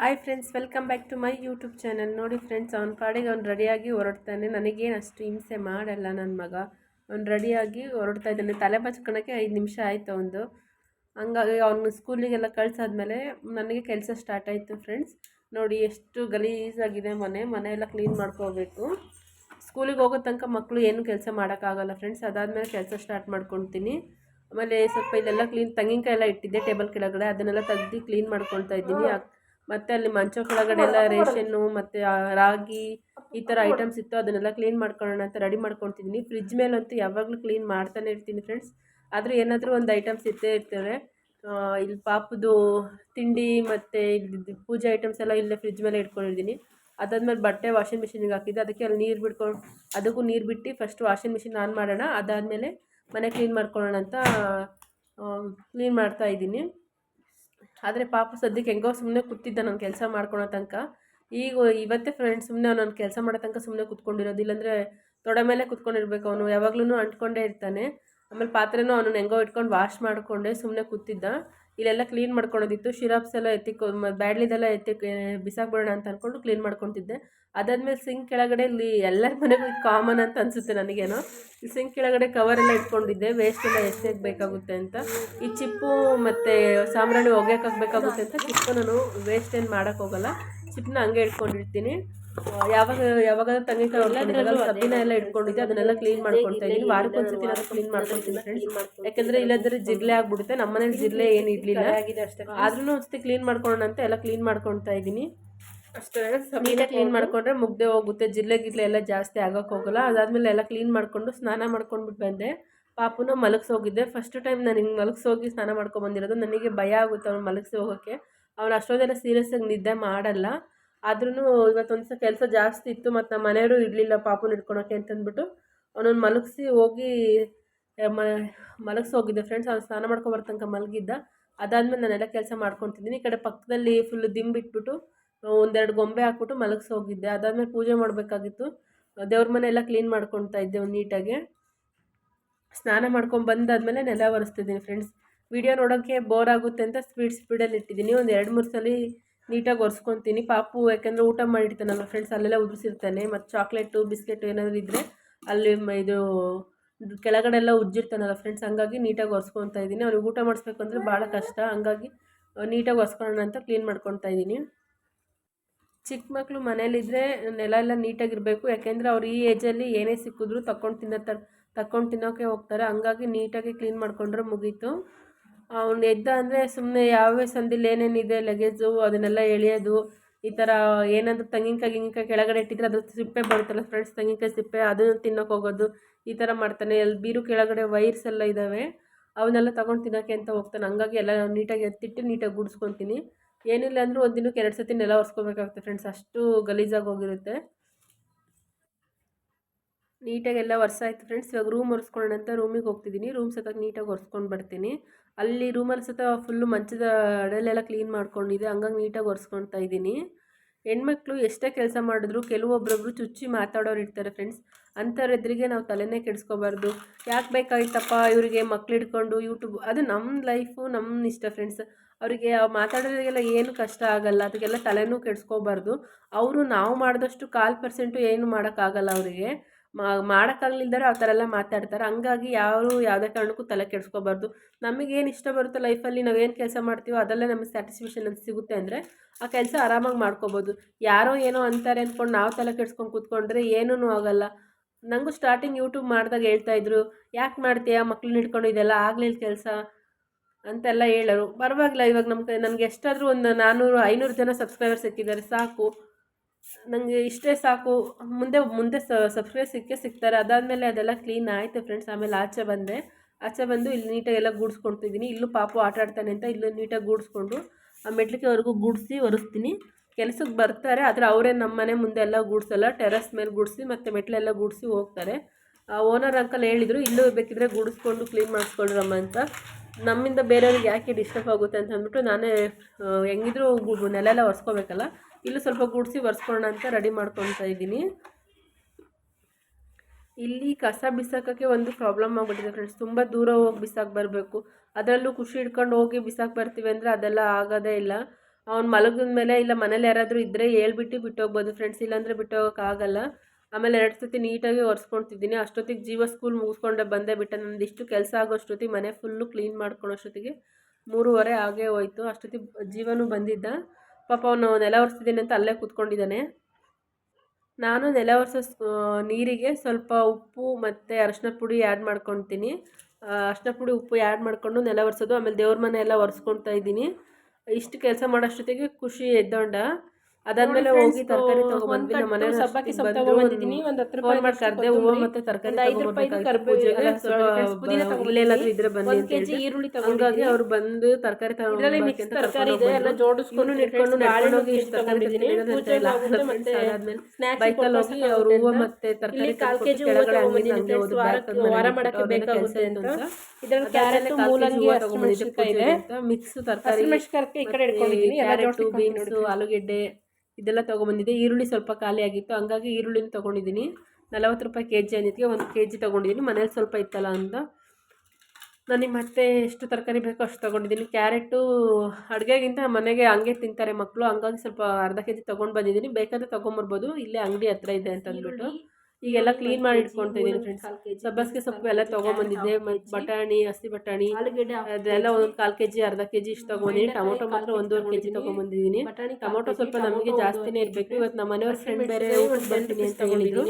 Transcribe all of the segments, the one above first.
Hi friends welcome back to my YouTube channel ನೋಡಿ friends ಅವ್ನ ಪಾಡಿಗೆ ಅವ್ನು ರೆಡಿಯಾಗಿ ಹೊರಡ್ತಾನೆ. ನನಗೇನು ಅಷ್ಟು ಹಿಂಸೆ ಮಾಡಲ್ಲ ನನ್ನ ಮಗ. ಅವ್ನು ರೆಡಿಯಾಗಿ ಹೊರಡ್ತಾ ಇದ್ದಾನೆ. ತಲೆ ಬಚ್ಕೊಳಕ್ಕೆ ಐದು ನಿಮಿಷ ಆಯಿತು ಒಂದು ಹಂಗಾಗಿ ಅವ್ನು ಸ್ಕೂಲಿಗೆಲ್ಲ ಕಳ್ಸಾದ್ಮೇಲೆ ನನಗೆ ಕೆಲಸ ಸ್ಟಾರ್ಟ್ ಆಯಿತು ಫ್ರೆಂಡ್ಸ್ ನೋಡಿ ಎಷ್ಟು ಗಲೀಜಾಗಿದೆ ಮನೆ. ಮನೆ ಎಲ್ಲ ಕ್ಲೀನ್ ಮಾಡ್ಕೋಬೇಕು. ಸ್ಕೂಲಿಗೆ ಹೋಗೋ ತನಕ ಮಕ್ಕಳು ಏನು ಕೆಲಸ ಮಾಡೋಕ್ಕಾಗಲ್ಲ ಫ್ರೆಂಡ್ಸ್ ಅದಾದಮೇಲೆ ಕೆಲಸ ಸ್ಟಾರ್ಟ್ ಮಾಡ್ಕೊತೀನಿ ಆಮೇಲೆ ಸ್ವಲ್ಪ ಇಲ್ಲೆಲ್ಲ ಕ್ಲೀನ್ ತೆಂಗಿನಕಾಯಿ ಎಲ್ಲ ಇಟ್ಟಿದ್ದೆ ಟೇಬಲ್ ಕೆಳಗಡೆ. ಅದನ್ನೆಲ್ಲ ತೆಗ್ದು ಕ್ಲೀನ್ ಮಾಡ್ಕೊಳ್ತಾ ಇದ್ದೀನಿ. ಮತ್ತು ಅಲ್ಲಿ ಮಂಚ ಕೆಳಗಡೆ ಎಲ್ಲ ರೇಷನ್ನು ಮತ್ತು ರಾಗಿ ಈ ಥರ ಐಟಮ್ಸ್ ಇತ್ತು ಅದನ್ನೆಲ್ಲ ಕ್ಲೀನ್ ಮಾಡ್ಕೊಳ್ಳೋಣ ಅಂತ ರೆಡಿ ಮಾಡ್ಕೊಳ್ತಿದ್ದೀನಿ ಫ್ರಿಜ್ ಮೇಲಂತೂ ಯಾವಾಗಲೂ ಕ್ಲೀನ್ ಮಾಡ್ತಾನೆ ಇರ್ತೀನಿ ಫ್ರೆಂಡ್ಸ್ ಆದರೂ ಏನಾದರೂ ಒಂದು ಐಟಮ್ಸ್ ಇದ್ದೇ ಇರ್ತವೆ. ಇಲ್ಲಿ ಪಾಪದು ತಿಂಡಿ ಮತ್ತು ಇಲ್ಲಿ ಪೂಜೆ ಐಟಮ್ಸ್ ಎಲ್ಲ ಇಲ್ಲೇ ಫ್ರಿಜ್ ಮೇಲೆ ಇಟ್ಕೊಂಡಿದ್ದೀನಿ. ಅದಾದಮೇಲೆ ಬಟ್ಟೆ ವಾಷಿಂಗ್ ಮಿಷಿನಿಗೆ ಹಾಕಿದ್ದೆ. ಅದಕ್ಕೆ ಅಲ್ಲಿ ನೀರು ಬಿಡ್ಕೊಂಡು ಅದಕ್ಕೂ ನೀರು ಬಿಟ್ಟು ಫಸ್ಟ್ ವಾಷಿಂಗ್ ಮಿಷಿನ್ ಆನ್ ಮಾಡೋಣ. ಅದಾದಮೇಲೆ ಮನೆ ಕ್ಲೀನ್ ಮಾಡ್ಕೊಳ್ಳೋಣ ಅಂತ ಕ್ಲೀನ್ ಮಾಡ್ತಾ ಇದ್ದೀನಿ. ಆದರೆ ಪಾಪ ಸದ್ಯಕ್ಕೆ ಹೆಂಗೋ ಸುಮ್ಮನೆ ಕೂತಿದ್ದ ನಾನು ಕೆಲಸ ಮಾಡ್ಕೊಳೋ ತನಕ. ಈಗ ಇವತ್ತೇ ಫ್ರೆಂಡ್ಸ್ ಸುಮ್ಮನೆ ಅವ್ನು ಕೆಲಸ ಮಾಡೋ ತನಕ ಸುಮ್ಮನೆ ಕೂತ್ಕೊಂಡಿರೋದು. ಇಲ್ಲಾಂದರೆ ತೊಡೆ ಮೇಲೆ ಕೂತ್ಕೊಂಡಿರ್ಬೇಕು ಅವನು. ಯಾವಾಗ್ಲೂ ಅಂಟ್ಕೊಂಡೇ ಇರ್ತಾನೆ. ಆಮೇಲೆ ಪಾತ್ರೆನೂ ಅವನು ಹೆಂಗೋ ಇಟ್ಕೊಂಡು ವಾಶ್ ಮಾಡಿಕೊಂಡೆ ಸುಮ್ಮನೆ ಕೂತಿದ್ದ. ಇಲ್ಲೆಲ್ಲ ಕ್ಲೀನ್ ಮಾಡ್ಕೊಳೋದಿತ್ತು. ಶಿರಾಪ್ಸ್ ಎಲ್ಲ ಎತ್ತಿ ಬ್ಯಾಡ್ಲಿದೆಲ್ಲ ಎತ್ತಿ ಬಿಸಾಕ್ಬಿಡೋಣ ಅಂತ ಅಂದ್ಕೊಂಡು ಕ್ಲೀನ್ ಮಾಡ್ಕೊತಿದ್ದೆ. ಅದಾದ್ಮೇಲೆ ಸಿಂಕ್ ಕೆಳಗಡೆ ಎಲ್ಲರ ಮನೆಗೂ ಕಾಮನ್ ಅಂತ ಅನಿಸುತ್ತೆ ನನಗೇನೋ. ಈ ಸಿಂಕ್ ಕೆಳಗಡೆ ಕವರ್ ಎಲ್ಲ ಇಟ್ಕೊಂಡಿದ್ದೆ. ವೇಸ್ಟ್ ಎಲ್ಲ ಎಷ್ಟೇಗೆ ಬೇಕಾಗುತ್ತೆ ಅಂತ. ಈ ಚಿಪ್ಪು ಮತ್ತು ಸಾಂಬ್ರಾಣಿ ಒಗ್ಯಕ್ಕೆ ಹಾಕ್ಬೇಕಾಗುತ್ತೆ ಅಂತ. ಚಿಪ್ಪು ನಾನು ವೇಸ್ಟ್ ಏನು ಮಾಡೋಕ್ಕೋಗಲ್ಲ ಚಿಪ್ಪನ್ನ ಹಂಗೆ ಇಟ್ಕೊಂಡಿರ್ತೀನಿ. ಯಾವಾಗ ತೆಂಗಿನಕಾಯಿ ಹೊಡ್ಕೊಂಡಿದ್ದಾಗಲ್ಲ ಸಬ್ಬಿನ ಎಲ್ಲ ಇಟ್ಕೊಂಡಿದ್ದೆ. ಅದನ್ನೆಲ್ಲ ಕ್ಲೀನ್ ಮಾಡ್ಕೊಳ್ತಾ ಇದ್ದೀನಿ. ವಾರಕ್ಕೊಂದ್ಸತಿ ನಾನು ಕ್ಲೀನ್ ಮಾಡ್ಕೊಳ್ತೀನಿ ಫ್ರೆಂಡ್ಸ್ ಯಾಕಂದ್ರೆ ಇಲ್ಲದ್ರೆ ಜಿರ್ಲೆ ಆಗ್ಬಿಡುತ್ತೆ. ನಮ್ಮ ಮನೇಲಿ ಜಿರ್ಲೆ ಏನು ಇರಲಿಲ್ಲ ಆದ್ರೂ ಒಂದ್ಸತಿ ಕ್ಲೀನ್ ಮಾಡ್ಕೊಳ್ಳೋಣ ಅಂತ ಎಲ್ಲ ಕ್ಲೀನ್ ಮಾಡ್ಕೊಳ್ತಾ ಇದ್ದೀನಿ. ಅಷ್ಟೇ. ನೀಟಾಗಿ ಕ್ಲೀನ್ ಮಾಡ್ಕೊಂಡ್ರೆ ಮುಗ್ದೆ ಹೋಗುತ್ತೆ. ಜಿರ್ಲೆ ಗಿರ್ಲೆ ಎಲ್ಲ ಜಾಸ್ತಿ ಆಗಕ್ ಹೋಗಲ್ಲ. ಅದಾದ್ಮೇಲೆ ಎಲ್ಲ ಕ್ಲೀನ್ ಮಾಡ್ಕೊಂಡು ಸ್ನಾನ ಮಾಡ್ಕೊಂಡ್ಬಿಟ್ಟು ಬಂದೆ. ಪಾಪುನ ಮಲಗಿಸೋಗಿದ್ದೆ ಫಸ್ಟ್ ಟೈಮ್ ನಾನು ಹಿಂಗೆ ಮಲಗಿಸೋಗಿ ಸ್ನಾನ ಮಾಡ್ಕೊಂಬಂದಿರೋದು ನನಗೆ ಭಯ ಆಗುತ್ತೆ ಅವ್ನು ಮಲಗಿಸಿ ಹೋಗೋಕ್ಕೆ. ಅವ್ನು ಅಷ್ಟೊಂದೆಲ್ಲ ಸೀರಿಯಸ್ಸಾಗಿ ನಿದ್ದೆ ಮಾಡಲ್ಲ. ಆದ್ರೂ ಇವತ್ತೊಂದು ಸಲ ಕೆಲಸ ಜಾಸ್ತಿ ಇತ್ತು, ಮತ್ತು ನಮ್ಮ ಮನೆಯವರು ಇರಲಿಲ್ಲ ಪಾಪುನ ಇಟ್ಕೊಳಕ್ಕೆ ಅಂತಂದ್ಬಿಟ್ಟು ಅವನನ್ನು ಮಲಗಿಸಿ ಹೋಗಿ ಮ, ಮಲಗಿಸಿ ಹೋಗಿದ್ದೆ. ಫ್ರೆಂಡ್ಸ್ ಅವ್ನು ಸ್ನಾನ ಮಾಡ್ಕೊಬರೋ ಮಲಗಿದ್ದ. ಅದಾದಮೇಲೆ ನಾನೆಲ್ಲ ಕೆಲಸ ಮಾಡ್ಕೊತಿದ್ದೀನಿ. ಈ ಕಡೆ ಪಕ್ಕದಲ್ಲಿ ಫುಲ್ ದಿಂಬಿಟ್ಬಿಟ್ಟು ಒಂದೆರಡು ಗೊಂಬೆ ಹಾಕ್ಬಿಟ್ಟು ಮಲಗಿಸಿ ಹೋಗಿದ್ದೆ. ಅದಾದಮೇಲೆ ಪೂಜೆ ಮಾಡಬೇಕಾಗಿತ್ತು. ದೇವ್ರ ಮನೆ ಎಲ್ಲ ಕ್ಲೀನ್ ಮಾಡ್ಕೊತಾ ಇದ್ದೆ ನೀಟಾಗಿ. ಸ್ನಾನ ಮಾಡ್ಕೊಂಡು ಬಂದಾದ್ಮೇಲೆ ನೆಲ ಒರೆಸ್ತಿದ್ದೀನಿ ಫ್ರೆಂಡ್ಸ್ ವಿಡಿಯೋ ನೋಡೋಕ್ಕೆ ಬೋರ್ ಆಗುತ್ತೆ ಅಂತ ಸ್ಪೀಡ್ ಸ್ಪೀಡಲ್ಲಿ ಇಟ್ಟಿದ್ದೀನಿ. ಒಂದು ಎರಡು ಮೂರು ಸಲ ನೀಟಾಗಿ ಒರೆಸ್ಕೊತೀನಿ. ಪಾಪು, ಯಾಕೆಂದರೆ ಊಟ ಮಾಡಿರ್ತಾನಲ್ಲ ಫ್ರೆಂಡ್ಸ್ ಅಲ್ಲೆಲ್ಲ ಉದುರಿಸಿರ್ತಾನೆ. ಮತ್ತು ಚಾಕ್ಲೇಟು ಬಿಸ್ಕೆಟ್ ಏನಾದರೂ ಇದ್ದರೆ ಅಲ್ಲಿ ಇದು ಕೆಳಗಡೆ ಎಲ್ಲ ಉಜ್ಜಿರ್ತಾನಲ್ಲ ಫ್ರೆಂಡ್ಸ್ ಹಂಗಾಗಿ ನೀಟಾಗಿ ಒರೆಸ್ಕೊತಾ ಇದ್ದೀನಿ. ಅವ್ರಿಗೆ ಊಟ ಮಾಡಿಸ್ಬೇಕು ಅಂದರೆ ಭಾಳ ಕಷ್ಟ. ಹಂಗಾಗಿ ನೀಟಾಗಿ ಒರೆಸ್ಕೊಳ್ಳೋಣ ಅಂತ ಕ್ಲೀನ್ ಮಾಡ್ಕೊತಾ ಇದ್ದೀನಿ. ಚಿಕ್ಕ ಮಕ್ಕಳು ಮನೇಲಿದ್ದರೆ ನೆಲ ಎಲ್ಲ ನೀಟಾಗಿರಬೇಕು ಯಾಕೆಂದರೆ ಅವ್ರು ಈ ಏಜಲ್ಲಿ ಏನೇ ಸಿಕ್ಕಿದ್ರು ತಗೊಂಡು ತಿನ್ನೋ ತಕ್ಕೊಂಡು ತಿನ್ನೋಕ್ಕೆ ಹೋಗ್ತಾರೆ. ಹಂಗಾಗಿ ನೀಟಾಗಿ ಕ್ಲೀನ್ ಮಾಡಿಕೊಂಡ್ರೆ ಮುಗೀತು. ಅವ್ನು ಎದ್ದ ಅಂದರೆ ಸುಮ್ಮನೆ ಯಾವ್ಯಾವ ಸಂದಿಲಿ ಏನೇನಿದೆ ಲಗೇಜು ಅದನ್ನೆಲ್ಲ ಎಳೆಯೋದು, ಈ ಥರ ಏನಾದರೂ ತೆಂಗಿನಕಾಯಿ ಗಿಂಗಿಕಾಯಿ ಕೆಳಗಡೆ ಇಟ್ಟಿದ್ರೆ ಅದ್ರ ಸಿಪ್ಪೆ ಬರುತ್ತಲ್ಲ ಫ್ರೆಂಡ್ಸ್ ತೆಂಗಿನಕಾಯಿ ಸಿಪ್ಪೆ, ಅದನ್ನು ತಿನ್ನೋಕೆ ಹೋಗೋದು, ಈ ಥರ ಮಾಡ್ತಾನೆ. ಅಲ್ಲಿ ಬೀರು ಕೆಳಗಡೆ ವೈರ್ಸ್ ಎಲ್ಲ ಇದ್ದಾವೆ ಅವನ್ನೆಲ್ಲ ತೊಗೊಂಡು ತಿನ್ನೋಕ್ಕೆ ಅಂತ ಹೋಗ್ತಾನೆ. ಹಂಗಾಗಿ ಎಲ್ಲ ನೀಟಾಗಿ ಎತ್ತಿಟ್ಟು ನೀಟಾಗಿ ಗುಡಿಸ್ಕೊತೀನಿ. ಏನಿಲ್ಲ ಅಂದರೂ ಒಂದು ದಿನಕ್ಕೆ ಎರಡು ಸತಿ ನೆಲ ಒರೆಸ್ಕೋಬೇಕಾಗುತ್ತೆ ಫ್ರೆಂಡ್ಸ್ ಅಷ್ಟು ಗಲೀಜಾಗಿ ಹೋಗಿರುತ್ತೆ. ನೀಟಾಗಿ ಎಲ್ಲ ಆಯಿತು ಫ್ರೆಂಡ್ಸ್ ಇವಾಗ ರೂಮ್ ಒರೆಸ್ಕೊಳ್ಳೋಣ ಅಂತ ರೂಮಿಗೆ ಹೋಗ್ತಿದ್ದೀನಿ ರೂಮ್ ಸತ ನೀಟಾಗಿ ಒರೆಸ್ಕೊಂಡು ಬರ್ತೀನಿ. ಅಲ್ಲಿ ರೂಮಲ್ಲಿ ಸತ ಫುಲ್ಲು ಮಂಚದ ಅಡಲೆಲ್ಲ ಕ್ಲೀನ್ ಮಾಡ್ಕೊಂಡಿದೆ. ಹಂಗಾಗಿ ನೀಟಾಗಿ ಒರೆಸ್ಕೊಳ್ತಾ ಇದ್ದೀನಿ. ಹೆಣ್ಮಕ್ಳು ಎಷ್ಟೇ ಕೆಲಸ ಮಾಡಿದ್ರು ಕೆಲವೊಬ್ಬರೊಬ್ರು ಚುಚ್ಚಿ ಮಾತಾಡೋರು ಇರ್ತಾರೆ ಫ್ರೆಂಡ್ಸ್ ಅಂಥವ್ರೆದ್ರಿಗೆ ನಾವು ತಲೆನೇ ಕೆಡಿಸ್ಕೋಬಾರ್ದು. ಯಾಕೆ ಬೇಕಾಯ್ತಪ್ಪ ಇವರಿಗೆ ಮಕ್ಳು ಹಿಡ್ಕೊಂಡು ಯೂಟ್ಯೂಬ್ ಅದು ನಮ್ಮ ಲೈಫು ನಮ್ಮ ಇಷ್ಟ ಫ್ರೆಂಡ್ಸ್ ಅವರಿಗೆ ಮಾತಾಡೋರಿಗೆಲ್ಲ ಏನು ಕಷ್ಟ ಆಗಲ್ಲ. ಅದಕ್ಕೆಲ್ಲ ತಲೆನೂ ಕೆಡಿಸ್ಕೋಬಾರ್ದು. ಅವರು ನಾವು ಮಾಡಿದಷ್ಟು ಕಾಲು ಪರ್ಸೆಂಟು ಏನು ಮಾಡೋಕ್ಕಾಗಲ್ಲ ಅವರಿಗೆ. ಮಾಡೋಕ್ಕಾಗಲಿಲ್ದರೆ ಆ ಥರ ಎಲ್ಲ ಮಾತಾಡ್ತಾರೆ. ಹಂಗಾಗಿ ಯಾರು ಯಾವುದೇ ಕಾರಣಕ್ಕೂ ತಲೆ ಕೆಡಿಸ್ಕೋಬಾರ್ದು. ನಮಗೇನು ಇಷ್ಟ ಬರುತ್ತೋ ಲೈಫಲ್ಲಿ ನಾವೇನು ಕೆಲಸ ಮಾಡ್ತೀವೋ ಅದರಲ್ಲೇ ನಮಗೆ ಸ್ಯಾಟಿಸ್ಫ್ಯಾಕ್ಷನ್ ಅಂತ ಸಿಗುತ್ತೆ ಅಂದರೆ ಆ ಕೆಲಸ ಆರಾಮಾಗಿ ಮಾಡ್ಕೋಬೋದು. ಯಾರೋ ಏನೋ ಅಂತಾರೆ ಅಂದ್ಕೊಂಡು ನಾವು ತಲೆ ಕೆಡ್ಸ್ಕೊಂಡು ಕೂತ್ಕೊಂಡ್ರೆ ಏನೂ ಆಗಲ್ಲ. ನನಗೂ ಸ್ಟಾರ್ಟಿಂಗ್ ಯೂಟ್ಯೂಬ್ ಮಾಡಿದಾಗ ಹೇಳ್ತಾಯಿದ್ರು ಯಾಕೆ ಮಾಡ್ತೀಯಾ ಮಕ್ಳನ್ನ ಹಿಡ್ಕೊಂಡು ಇದೆಲ್ಲ ಆಗಲಿಲ್ಲ ಕೆಲಸ? ಅಂತೆಲ್ಲ ಹೇಳೋರು. ಪರವಾಗಿಲ್ಲ ಇವಾಗ ನಮ್ಮ ನನಗೆ ಎಷ್ಟಾದರೂ ಒಂದು ನಾನ್ನೂರು ಐನೂರು ಜನ ಸಬ್ಸ್ಕ್ರೈಬರ್ ಸಿಕ್ಕಿದ್ದಾರೆ, ಸಾಕು. ನನಗೆ ಇಷ್ಟೇ ಸಾಕು. ಮುಂದೆ ಮುಂದೆ ಸಬ್ಸ್ಕ್ರೈಬ್ ಸಿಕ್ಕೇ ಸಿಗ್ತಾರೆ ಅದಾದಮೇಲೆ ಅದೆಲ್ಲ ಕ್ಲೀನ್ ಆಯಿತು ಫ್ರೆಂಡ್ಸ್ ಆಮೇಲೆ ಆಚೆ ಬಂದೆ. ಆಚೆ ಬಂದು ಇಲ್ಲಿ ನೀಟಾಗಿ ಎಲ್ಲ ಗೂಡಿಸ್ಕೊಳ್ತಿದ್ದೀನಿ. ಇಲ್ಲೂ ಪಾಪು ಆಟ ಆಡ್ತಾನೆ ಅಂತ ಇಲ್ಲೂ ನೀಟಾಗಿ ಗೂಡಿಸ್ಕೊಂಡು, ಆ ಮೆಟ್ಲಿಕೆವರೆಗೂ ಗೂಡಿಸಿ ಒರೆಸ್ತೀನಿ. ಕೆಲಸಕ್ಕೆ ಬರ್ತಾರೆ, ಆದರೆ ಅವರೇ ನಮ್ಮ ಮನೆ ಮುಂದೆ ಎಲ್ಲ ಗೂಡಿಸಲ್ಲ. ಟೆರಸ್ ಮೇಲೆ ಗುಡಿಸಿ ಮತ್ತು ಮೆಟ್ಲೆಲ್ಲ ಗುಡಿಸಿ ಹೋಗ್ತಾರೆ. ಆ ಓನರ್ ಅಂಕಲ್ ಹೇಳಿದರು, ಇಲ್ಲೂ ಬೇಕಿದ್ರೆ ಗುಡಿಸ್ಕೊಂಡು ಕ್ಲೀನ್ ಮಾಡಿಸ್ಕೊಳ್ರಮ್ಮ ಅಂತ. ನಮ್ಮಿಂದ ಬೇರೆಯವ್ರಿಗೆ ಯಾಕೆ ಡಿಸ್ಟರ್ಬ್ ಆಗುತ್ತೆ ಅಂತ ಅಂದ್ಬಿಟ್ಟು ನಾನೇ ಹೆಂಗಿದ್ರೂ ನೆಲ ಎಲ್ಲ ಒರೆಸ್ಕೋಬೇಕಲ್ಲ. ಇಲ್ಲೂ ಸ್ವಲ್ಪ ಗುಡಿಸಿ ಒರೆಸ್ಕೊಳ್ಳೋಣ ಅಂತ ರೆಡಿ ಮಾಡ್ಕೊತಾ ಇದ್ದೀನಿ. ಇಲ್ಲಿ ಕಸ ಬಿಸಾಕೋಕ್ಕೆ ಒಂದು ಪ್ರಾಬ್ಲಮ್ ಆಗಿಬಿಟ್ಟಿದೆ ಫ್ರೆಂಡ್ಸ್ ತುಂಬ ದೂರ ಹೋಗಿ ಬಿಸಾಕಿ ಬರಬೇಕು. ಅದರಲ್ಲೂ ಖುಷಿ ಹಿಡ್ಕೊಂಡು ಹೋಗಿ ಬಿಸಾಕಿ ಬರ್ತೀವಿ ಅಂದರೆ ಅದೆಲ್ಲ ಆಗೋದೇ ಇಲ್ಲ. ಅವ್ನು ಮಲಗಿದ ಮೇಲೆ ಇಲ್ಲ ಮನೇಲಿ ಯಾರಾದರೂ ಇದ್ದರೆ ಹೇಳ್ಬಿಟ್ಟು ಬಿಟ್ಟು ಹೋಗ್ಬೋದು ಫ್ರೆಂಡ್ಸ್ ಇಲ್ಲಾಂದರೆ ಬಿಟ್ಟು ಹೋಗೋಕ್ಕಾಗಲ್ಲ ಆಮೇಲೆ ಎರಡು ಸತಿ ನೀಟಾಗಿ ಒರೆಸ್ಕೊಳ್ತಿದ್ದೀನಿ. ಅಷ್ಟೊತ್ತಿಗೆ ಜೀವ ಸ್ಕೂಲ್ ಮುಗಿಸ್ಕೊಂಡೆ ಬಂದೇ ಬಿಟ್ಟೆ. ನಂದು ಇಷ್ಟು ಕೆಲಸ ಆಗೋಷ್ಟೊತ್ತಿಗೆ ಮನೆ ಫುಲ್ಲು ಕ್ಲೀನ್ ಮಾಡ್ಕೊಳ್ಳೋಷ್ಟೊತ್ತಿಗೆ ಮೂರುವರೆ ಆಗೇ ಹೋಯ್ತು. ಅಷ್ಟೊತ್ತಿಗೆ ಜೀವನೂ ಬಂದಿದ್ದ. ಪಾಪ ಅವನು ನೆಲ ಒರೆಸಿದ್ದೀನಿ ಅಂತ ಅಲ್ಲೇ ಕೂತ್ಕೊಂಡಿದ್ದಾನೆ. ನಾನು ನೆಲ ಒರೆಸೋ ನೀರಿಗೆ ಸ್ವಲ್ಪ ಉಪ್ಪು ಮತ್ತು ಅರಶಿನ ಪುಡಿ ಆ್ಯಡ್ ಮಾಡ್ಕೊತೀನಿ. ಅರಶಿನ ಪುಡಿ, ಉಪ್ಪು ಆ್ಯಡ್ ಮಾಡಿಕೊಂಡು ನೆಲ ಒರೆಸೋದು. ಆಮೇಲೆ ದೇವ್ರ ಮನೆ ಎಲ್ಲ ಒರೆಸ್ಕೊಳ್ತಾ ಇದ್ದೀನಿ. ಇಷ್ಟು ಕೆಲಸ ಮಾಡೋಷ್ಟೊತ್ತಿಗೆ ಖುಷಿ ಎದ್ದೊಂಡ. ಅದಾದ್ಮೇಲೆ ಹೋಗಿ ತರಕಾರಿ ತಗೊಂಡ್ಬಂದ್ವಿ ನಮ್ಮ ಮನೆ ಸಬ್ಬಕ್ಕಿ ಸೊಪ್ಪು ತಗೊಂಡ್ಬಂದಿದ್ದೀನಿ ಒಂದು ಹತ್ತು ರೂಪಾಯಿ ಮಾಡಿ ಕರ್ದೆ ಹೂವು ಮತ್ತೆ ತರಕಾರಿ ಐದು ರೂಪಾಯಿ friends, ಪುದೀನ. ಇಲ್ಲೆಲ್ಲಾದ್ರೂ ಇದ್ರೆ ಬಂದು ಒಂದು ಕೆಜಿ ಈರುಳ್ಳಿ ಹಂಗಾಗಿ ತಗೊಂಡಿದ್ದೀನಿ ಅವ್ರು ಬಂದು ತರಕಾರಿ ಇದರಲ್ಲಿ ಮಿಕ್ಸ್ ತರಕಾರಿ ಇದೆ ಎಲ್ಲ ಜೋಡಿಸ್ಕೊಂಡು ನಿಟ್ಕೊಂಡು ಹೋಗಿ ಇಷ್ಟು ತರಕಾರಿ ಬೈಕಲ್ಲಿ ಹೋಗಿ ಅವ್ರು ಹೂವು ಮತ್ತೆ ತರಕಾರಿ ಕಾಲು ಕೆಜಿ ಹೂವು ತಗೊಂಡ್ಬಂದಿದ್ದೀನಿ friends, ವಾರಕ್ಕೆ ವಾರ ಮಾಡಕ್ಕೆ ಬೇಕಾಗುತ್ತೆ ಅಂತ. ಇದರಲ್ಲಿ ಕ್ಯಾರೆಟ್ ಮೂಲಂಗಿ ಹಸಿಮೆಣಸಿನಕಾಯಿ ಇದೆ ಮಿಕ್ಸ್ ತರಕಾರಿ ಹಸಿಮೆಣಸಿನಕಾಯಿ ಈ ಕಡೆ ಇಟ್ಕೊಂಡಿದ್ದೀನಿ ಜೋಡಿಸಿ ಬೀನ್ಸ್ ಆಲೂಗೆಡ್ಡೆ ಇದೆಲ್ಲ ತೊಗೊಂಬಂದಿದ್ದೆ. ಈರುಳ್ಳಿ ಸ್ವಲ್ಪ ಖಾಲಿ ಆಗಿತ್ತು. ಹಂಗಾಗಿ ಈರುಳ್ಳಿನ ತೊಗೊಂಡಿದ್ದೀನಿ. ನಲವತ್ತು ರೂಪಾಯಿ ಕೆ ಜಿ ಅಂದಿದ್ದಕ್ಕೆ ಒಂದು ಕೆ ಜಿ ತೊಗೊಂಡಿದ್ದೀನಿ. ಮನೇಲಿ ಸ್ವಲ್ಪ ಇತ್ತಲ್ಲ ಅಂತ. ನನಗೆ ಮತ್ತೆ ಎಷ್ಟು ತರಕಾರಿ ಬೇಕೋ ಅಷ್ಟು ತೊಗೊಂಡಿದ್ದೀನಿ. ಕ್ಯಾರೆಟು ಅಡುಗೆಗಿಂತ ಮನೆಗೆ ಹಂಗೆ ತಿಂತಾರೆ ಮಕ್ಕಳು. ಹಂಗಾಗಿ ಸ್ವಲ್ಪ ಅರ್ಧ ಕೆ ಜಿ ತೊಗೊಂಡು ಬಂದಿದ್ದೀನಿ. ಬೇಕಾದರೆ ತೊಗೊಂಬರ್ಬೋದು. ಇಲ್ಲೇ ಅಂಗಡಿ ಹತ್ರ ಇದೆ ಅಂತ ಅಂದ್ಬಿಟ್ಟು ಈಗೆಲ್ಲ ಕ್ಲೀನ್ ಮಾಡಿ ಇಟ್ಕೊಂತ ಇದ್ದೀನಿ ಫ್ರೆಂಡ್ಸ್ ಸಬ್ಬಸಿಗೆ ಸೊಪ್ಪು ಎಲ್ಲ ತೊಗೊಂಬಂದಿದ್ದೆ ಬಟಾಣಿ ಹಸಿ ಬಟಾಣಿ ಅದೆಲ್ಲ ಒಂದು ಕಾಲು ಕೆ ಜಿ ಅರ್ಧ ಕೆ ಜಿ ಇಷ್ಟು ತೊಗೊಂಡಿದ್ದೀನಿ ಟೊಮೊಟೊ ಮಾತ್ರ ಒಂದೂವರೆ ಕೆ ಜಿ ತೊಗೊಂಬಂದಿದ್ದೀನಿ ಟೊಮೊಟೊ ಸ್ವಲ್ಪ ನಮಗೆ ಜಾಸ್ತಿನೇ ಇರಬೇಕು. ಇವತ್ತು ನಮ್ಮ ಮನೆಯವ್ರ ಫ್ರೆಂಡ್ ಬೇರೆ ಊಟಕ್ಕೆ ಬರ್ತೀನಿ ಅಂತ ಹೇಳಿದ್ರು.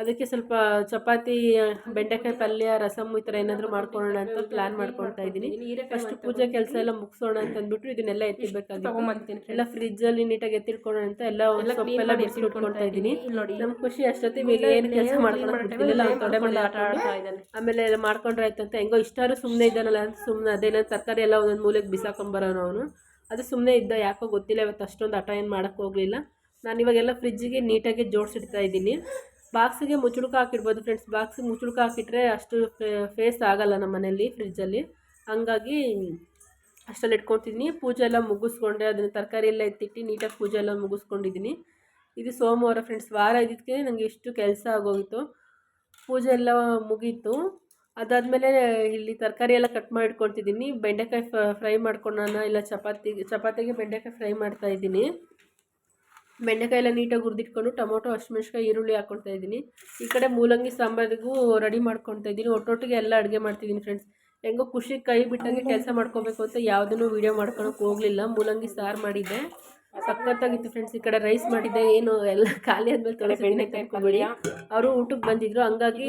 ಅದಕ್ಕೆ ಸ್ವಲ್ಪ ಚಪಾತಿ ಬೆಂಡೆಕಾಯಿ ಪಲ್ಯ ರಸಮ್ ಈ ಥರ ಏನಾದರೂ ಮಾಡ್ಕೊಳ್ಳೋಣ ಅಂತ ಪ್ಲಾನ್ ಮಾಡ್ಕೊಳ್ತಾ ಇದ್ದೀನಿ. ಫಸ್ಟ್ ಪೂಜೆ ಕೆಲಸ ಎಲ್ಲ ಮುಗಿಸೋಣ ಅಂತ ಅಂದ್ಬಿಟ್ಟು ಇದನ್ನೆಲ್ಲ ಎತ್ತಿಬೇಕಾಗಿತ್ತು ತಗೊಂಬಂತೀನಿ ಎಲ್ಲ ಫ್ರಿಜ್ಜಲ್ಲಿ ನೀಟಾಗಿ ಎತ್ತಿಟ್ಕೊಳ್ಳೋಣ ಅಂತ ಎಲ್ಲ ಒಂದು ಸೊಪ್ಪೆಲ್ಲ ಬಿಡಿಸಿಟ್ಕೊಳ್ತಾ ಇದ್ದೀನಿ. ನಮ್ಗೆ ಖುಷಿ ಅಷ್ಟೊತ್ತಿಗೆ ಏನು ಕೆಲಸ ಮಾಡ್ಕೊಂಡು ಆಟ ಆಡ್ತಾ ಇದ್ದಾನೆ. ಆಮೇಲೆ ಎಲ್ಲ ಮಾಡ್ಕೊಂಡ್ರೆ ಆಯ್ತು ಅಂತ. ಹೆಂಗೋ ಇಷ್ಟಾರು ಸುಮ್ಮನೆ ಇದ್ದಾನಲ್ಲ ಅಂತ ಸುಮ್ಮನೆ ಅದೇನೋ ತರಕಾರಿ ಎಲ್ಲ ಒಂದೊಂದು ಮೂಲೆಗೆ ಬಿಸಾಕೊಂಬರೋನು ಅವನು. ಅದು ಸುಮ್ಮನೆ ಇದ್ದ ಯಾಕೋ ಗೊತ್ತಿಲ್ಲ ಇವತ್ತು ಅಷ್ಟೊಂದು ಆಟ ಏನು ಮಾಡೋಕ್ಕೆ ಹೋಗಲಿಲ್ಲ. ನಾನು ಇವಾಗೆಲ್ಲ ಫ್ರಿಜ್ಜಿಗೆ ನೀಟಾಗಿ ಜೋಡಿಸಿಡ್ತಾ ಇದ್ದೀನಿ. ಬಾಕ್ಸಿಗೆ ಮುಚ್ಚುಳ್ಕ ಹಾಕಿಡ್ಬೋದು ಫ್ರೆಂಡ್ಸ್ ಬಾಕ್ಸಿಗೆ ಮುಚ್ಚುಳ್ಕ ಹಾಕಿಟ್ರೆ ಅಷ್ಟು ಫೇಸ್ ಆಗಲ್ಲ ನಮ್ಮ ಮನೆಯಲ್ಲಿ ಫ್ರಿಜ್ಜಲ್ಲಿ ಹಂಗಾಗಿ ಅಷ್ಟಲ್ಲಿ ಇಟ್ಕೊತಿದ್ದೀನಿ ಪೂಜೆ ಎಲ್ಲ ಮುಗಿಸ್ಕೊಂಡೆ. ಅದನ್ನು ತರಕಾರಿ ಎಲ್ಲ ಎತ್ತಿಟ್ಟು ನೀಟಾಗಿ ಪೂಜೆ ಎಲ್ಲ ಮುಗಿಸ್ಕೊಂಡಿದ್ದೀನಿ ಇದು ಸೋಮವಾರ ಫ್ರೆಂಡ್ಸ್ ವಾರ ಇದಕ್ಕೆ ನನಗೆ ಇಷ್ಟು ಕೆಲಸ ಆಗೋಗಿತ್ತು. ಪೂಜೆ ಎಲ್ಲ ಮುಗೀತು. ಅದಾದಮೇಲೆ ಇಲ್ಲಿ ತರಕಾರಿ ಎಲ್ಲ ಕಟ್ ಮಾಡಿ ಇಟ್ಕೊಳ್ತಿದ್ದೀನಿ ಬೆಂಡೆಕಾಯಿ ಫ್ರೈ ಮಾಡ್ಕೊಳ್ಳೋಣ ಇಲ್ಲ ಚಪಾತಿಗೆ ಚಪಾತಿಗೆ ಬೆಂಡೆಕಾಯಿ ಫ್ರೈ ಮಾಡ್ತಾ ಇದ್ದೀನಿ. ಬೆಂಡೆಕಾಯಿ ಎಲ್ಲ ನೀಟಾಗಿ ಹುರಿದಿಟ್ಕೊಂಡು ಟೊಮೊಟೊ ಹಸಿಮೆಣ್ಸಿಕಾಯಿ ಈರುಳ್ಳಿ ಹಾಕ್ಕೊಳ್ತಾ ಇದ್ದೀನಿ. ಈ ಕಡೆ ಮೂಲಂಗಿ ಸಾಂಬಾರಿಗೂ ರೆಡಿ ಮಾಡ್ಕೊಳ್ತಾ ಇದ್ದೀನಿ. ಒಟ್ಟೊಟ್ಟಿಗೆ ಎಲ್ಲ ಅಡುಗೆ ಮಾಡ್ತಿದ್ದೀನಿ ಫ್ರೆಂಡ್ಸ್ ಹೆಂಗೋ ಖುಷಿ ಕೈ ಬಿಟ್ಟಂಗೆ ಕೆಲಸ ಮಾಡ್ಕೋಬೇಕು ಅಂತ ಯಾವುದನ್ನು ವೀಡಿಯೋ ಮಾಡ್ಕೊಳಕ್ಕೆ ಹೋಗಲಿಲ್ಲ. ಮೂಲಂಗಿ ಸಾರು ಮಾಡಿದ್ದೆ. ಸಖತ್ತಾಗಿತ್ತು ಫ್ರೆಂಡ್ಸ್ ಈ ಕಡೆ ರೈಸ್ ಮಾಡಿದ್ದೆ ಏನು ಎಲ್ಲ ಖಾಲಿ ಆದ್ಮೇಲೆ ತೊಳೆ ಬೆಣ್ಣೆ ತೆಗೆದುಕೊಂಡ್ಬಿಡಿ ಅವರು ಊಟಕ್ಕೆ ಬಂದಿದ್ರು ಹಂಗಾಗಿ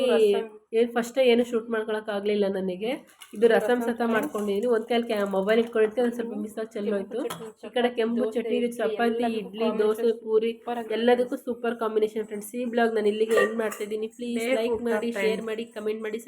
ಏನು ಫಸ್ಟೇ ಏನು ಶೂಟ್ ಮಾಡ್ಕೊಳಕ್ಕಾಗಲಿಲ್ಲ ನನಗೆ. ಇದು ರಸಮ್ ಸತ ಮಾಡ್ಕೊಂಡಿದ್ದೀನಿ ಒಂದು ಕೈಲಿ ಕ್ಯಾ ಮೊಬೈಲ್ ಇಟ್ಕೊಂಡಿರ್ತೀನಿ ಒಂದು ಸ್ವಲ್ಪ ಮಿಸ್ ಆಗಿ ಚೆಲ್ಲೋಯ್ತು ಈ ಕಡೆ ಕೆಂಪು ಚಟ್ನಿ ಚಪಾತಿ ಇಡ್ಲಿ ದೋಸೆ ಪೂರಿ ಎಲ್ಲದಕ್ಕೂ ಸೂಪರ್ ಕಾಂಬಿನೇಷನ್ ಫ್ರೆಂಡ್ಸ್ ಈ ಬ್ಲಾಗ್ ನಾನು ಇಲ್ಲಿಗೆ ಎಂಡ್ ಮಾಡ್ತಿದ್ದೀನಿ ಪ್ಲೀಸ್ ಲೈಕ್ ಮಾಡಿ ಶೇರ್ ಮಾಡಿ ಕಮೆಂಟ್ ಮಾಡಿ